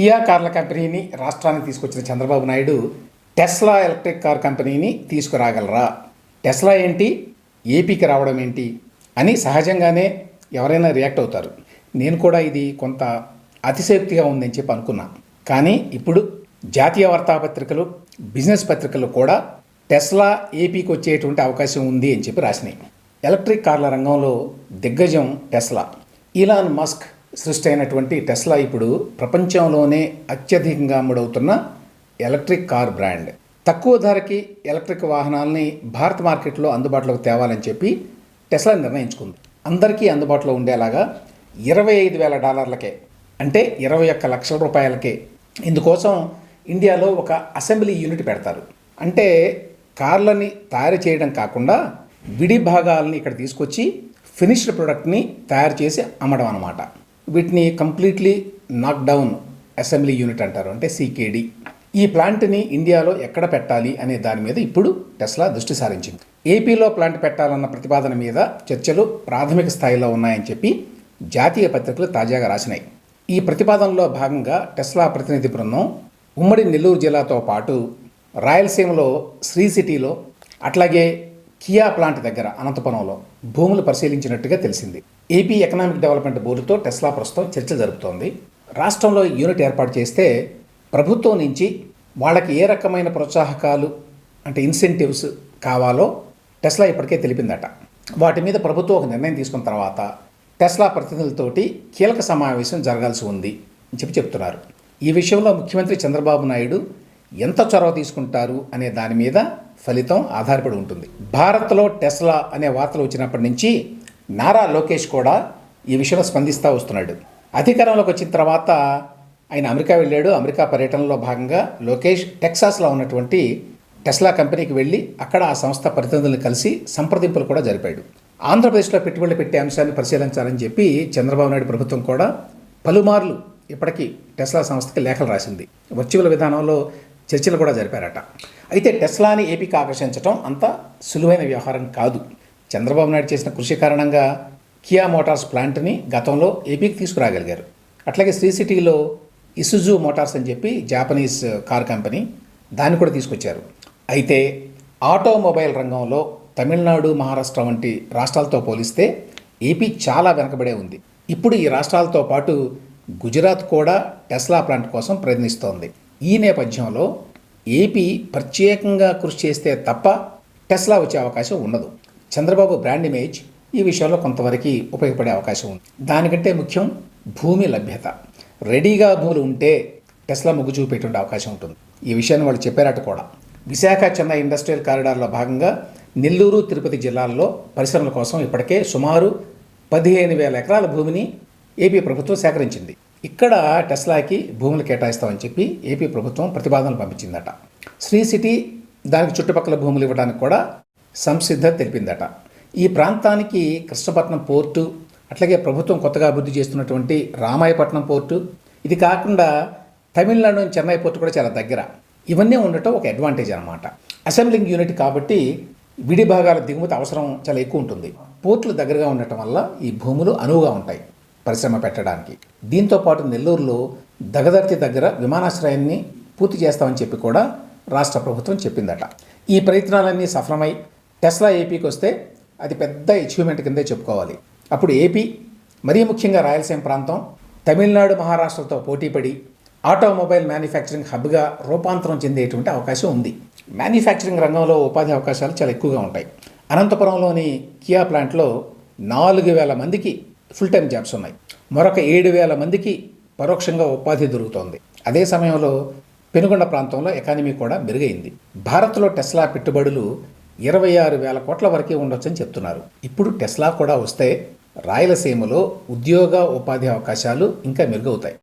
Kia కార్ల కంపెనీని రాష్ట్రానికి తీసుకొచ్చిన Chandrababu Naidu Tesla electric car కంపెనీని తీసుకురాగలరా? టెస్లా ఏంటి? ఏపీకి రావడం ఏంటి? అని సహజంగానే ఎవరైనా రియాక్ట్ అవుతారు. నేను కూడా ఇది కొంత అతిశయోక్తిగా ఉందని చెప్పి అనుకున్నా. కానీ ఇప్పుడు జాతీయ వార్తాపత్రికలు బిజినెస్ పత్రికలు కూడా టెస్లా ఏపీకి వచ్చేటువంటి అవకాశం ఉంది అని చెప్పి రాసినాయి. ఎలక్ట్రిక్ కార్ల రంగంలో దిగ్గజం టెస్లా. ఇలాన్ మస్క్ సృష్టి అయినటువంటి టెస్లా ఇప్పుడు ప్రపంచంలోనే అత్యధికంగా అమ్ముడవుతున్న ఎలక్ట్రిక్ కార్ బ్రాండ్. తక్కువ ధరకి ఎలక్ట్రిక్ వాహనాలని భారత మార్కెట్లో అందుబాటులోకి తేవాలని చెప్పి టెస్లా నిర్ణయించుకుంది. అందరికీ అందుబాటులో ఉండేలాగా ఇరవై ఐదు వేల డాలర్లకే అంటే ఇరవై ఒక్క లక్షల రూపాయలకే. ఇందుకోసం ఇండియాలో ఒక అసెంబ్లీ యూనిట్ పెడతారు. అంటే కార్లని తయారు చేయడం కాకుండా విడి భాగాలని ఇక్కడ తీసుకొచ్చి ఫినిష్డ్ ప్రోడక్ట్ని తయారు చేసి అమ్మడం అనమాట వీటిని కంప్లీట్లీ నాక్ డౌన్ అసెంబ్లీ యూనిట్ అంటారు. అంటే సీకేడి ఈ ప్లాంట్ని ఇండియాలో ఎక్కడ పెట్టాలి అనే దాని మీద ఇప్పుడు టెస్లా దృష్టి సారించింది. ఏపీలో ప్లాంట్ పెట్టాలన్న ప్రతిపాదన మీద చర్చలు ప్రాథమిక స్థాయిలో ఉన్నాయని చెప్పి జాతీయ పత్రికలు తాజాగా రాసినాయి. ఈ ప్రతిపాదనలో భాగంగా టెస్లా ప్రతినిధి బృందం ఉమ్మడి నెల్లూరు జిల్లాతో పాటు రాయలసీమలో శ్రీ సిటీలో అట్లాగే కియా ప్లాంట్ దగ్గర అనంతపురంలో భూములు పరిశీలించినట్టుగా తెలిసింది. ఏపీ ఎకనామిక్ డెవలప్మెంట్ బోర్డుతో టెస్లా ప్రస్తుతం చర్చలు జరుపుతోంది. రాష్ట్రంలో యూనిట్ ఏర్పాటు చేస్తే ప్రభుత్వం నుంచి వాళ్ళకి ఏ రకమైన ప్రోత్సాహకాలు అంటే ఇన్సెంటివ్స్ కావాలో టెస్లా ఇప్పటికే తెలిపిందట. వాటి మీద ప్రభుత్వం ఒక నిర్ణయం తీసుకున్న తర్వాత టెస్లా ప్రతినిధులతోటి కీలక సమావేశం జరగాల్సి ఉంది అని చెప్పి చెప్తున్నారు. ఈ విషయంలో ముఖ్యమంత్రి చంద్రబాబు నాయుడు ఎంత చొరవ తీసుకుంటారు అనే దాని మీద ఫలితం ఆధారపడి ఉంటుంది. భారత్లో టెస్లా అనే వార్తలు వచ్చినప్పటి నుంచి నారా లోకేష్ కూడా ఈ విషయంలో స్పందిస్తూ వస్తున్నాడు. అధికారంలోకి వచ్చిన తర్వాత ఆయన అమెరికా వెళ్ళాడు. అమెరికా పర్యటనలో భాగంగా లోకేష్ టెక్సాస్లో ఉన్నటువంటి టెస్లా కంపెనీకి వెళ్ళి అక్కడ ఆ సంస్థ ప్రతినిధులను కలిసి సంప్రదింపులు కూడా జరిపాడు. ఆంధ్రప్రదేశ్లో పెట్టుబడులు పెట్టే అంశాన్ని పరిశీలించాలని చెప్పి చంద్రబాబు నాయుడు ప్రభుత్వం కూడా పలుమార్లు ఇప్పటికీ టెస్లా సంస్థకి లేఖలు రాసింది. వర్చువల్ విధానంలో చర్చలు కూడా జరిపారట. అయితే టెస్లాని ఏపీకి ఆకర్షించడం అంత సులువైన వ్యవహారం కాదు. చంద్రబాబు నాయుడు చేసిన కృషి కారణంగా కియా మోటార్స్ ప్లాంట్ని గతంలో ఏపీకి తీసుకురాగలిగారు. అట్లాగే శ్రీ సిటీలో ఇసుజు మోటార్స్ అని చెప్పి జాపనీస్ కార్ కంపెనీ దాన్ని కూడా తీసుకొచ్చారు. అయితే ఆటోమొబైల్ రంగంలో తమిళనాడు మహారాష్ట్ర వంటి రాష్ట్రాలతో పోలిస్తే ఏపీ చాలా వెనకబడే ఉంది. ఇప్పుడు ఈ రాష్ట్రాలతో పాటు గుజరాత్ కూడా టెస్లా ప్లాంట్ కోసం ప్రయత్నిస్తోంది. ఈ నేపథ్యంలో ఏపీ ప్రత్యేకంగా కృషి చేస్తే తప్ప టెస్లా వచ్చే అవకాశం ఉండదు. చంద్రబాబు బ్రాండ్ ఇమేజ్ ఈ విషయంలో కొంతవరకు ఉపయోగపడే అవకాశం ఉంది. దానికంటే ముఖ్యం భూమి లభ్యత. రెడీగా భూములు ఉంటే టెస్లా మొగ్గు చూపేటువంటి అవకాశం ఉంటుంది. ఈ విషయాన్ని వాళ్ళు చెప్పారట కూడా. విశాఖ చెన్నై ఇండస్ట్రియల్ కారిడార్లో భాగంగా నెల్లూరు తిరుపతి జిల్లాల్లో పరిశ్రమల కోసం ఇప్పటికే సుమారు పదిహేను వేల ఎకరాల భూమిని ఏపీ ప్రభుత్వం సేకరించింది. ఇక్కడ టెస్లాకి భూములు కేటాయిస్తామని చెప్పి ఏపీ ప్రభుత్వం ప్రతిపాదనలు పంపించిందట. శ్రీ సిటీ దానికి చుట్టుపక్కల భూములు ఇవ్వడానికి కూడా సంసిద్ధత తెలిపిందట. ఈ ప్రాంతానికి కృష్ణపట్నం పోర్టు అట్లాగే ప్రభుత్వం కొత్తగా అభివృద్ధి చేస్తున్నటువంటి రామాయపట్నం పోర్టు ఇది కాకుండా తమిళనాడు చెన్నై పోర్టు కూడా చాలా దగ్గర. ఇవన్నీ ఉండటం ఒక అడ్వాంటేజ్ అనమాట అసెంబ్లింగ్ యూనిట్ కాబట్టి విడి భాగాల దిగుమతి అవసరం చాలా ఎక్కువ ఉంటుంది. పోర్టులు దగ్గరగా ఉండటం వల్ల ఈ భూములు అనువుగా ఉంటాయి. పరిశ్రమ పెట్టడానికి. దీంతో పాటు నెల్లూరులో దగదర్తి దగ్గర విమానాశ్రయాన్ని పూర్తి చేస్తామని చెప్పి కూడా రాష్ట్ర ప్రభుత్వం చెప్పిందట. ఈ ప్రయత్నాలన్నీ సఫలమై టెస్లా ఏపీకి వస్తే అది పెద్ద అచీవ్మెంట్ కిందే చెప్పుకోవాలి. అప్పుడు ఏపీ మరీ ముఖ్యంగా రాయలసీమ ప్రాంతం తమిళనాడు మహారాష్ట్రతో పోటీపడి ఆటోమొబైల్ మ్యానుఫ్యాక్చరింగ్ హబ్గా రూపాంతరం చెందేటువంటి అవకాశం ఉంది. మ్యానుఫ్యాక్చరింగ్ రంగంలో ఉపాధి అవకాశాలు చాలా ఎక్కువగా ఉంటాయి. అనంతపురంలోని కియా ప్లాంట్లో నాలుగు వేల మందికి ఫుల్ టైం జాబ్స్ ఉన్నాయి. మరొక ఏడు వేల మందికి పరోక్షంగా ఉపాధి దొరుకుతోంది. అదే సమయంలో పెనుగొండ ప్రాంతంలో ఎకానమీ కూడా మెరుగైంది. భారత్లో టెస్లా పెట్టుబడులు ఇరవై ఆరు వేల కోట్ల వరకే ఉండొచ్చని చెప్తున్నారు. ఇప్పుడు టెస్లా కూడా వస్తే రాయలసీమలో ఉద్యోగ ఉపాధి అవకాశాలు ఇంకా మెరుగవుతాయి.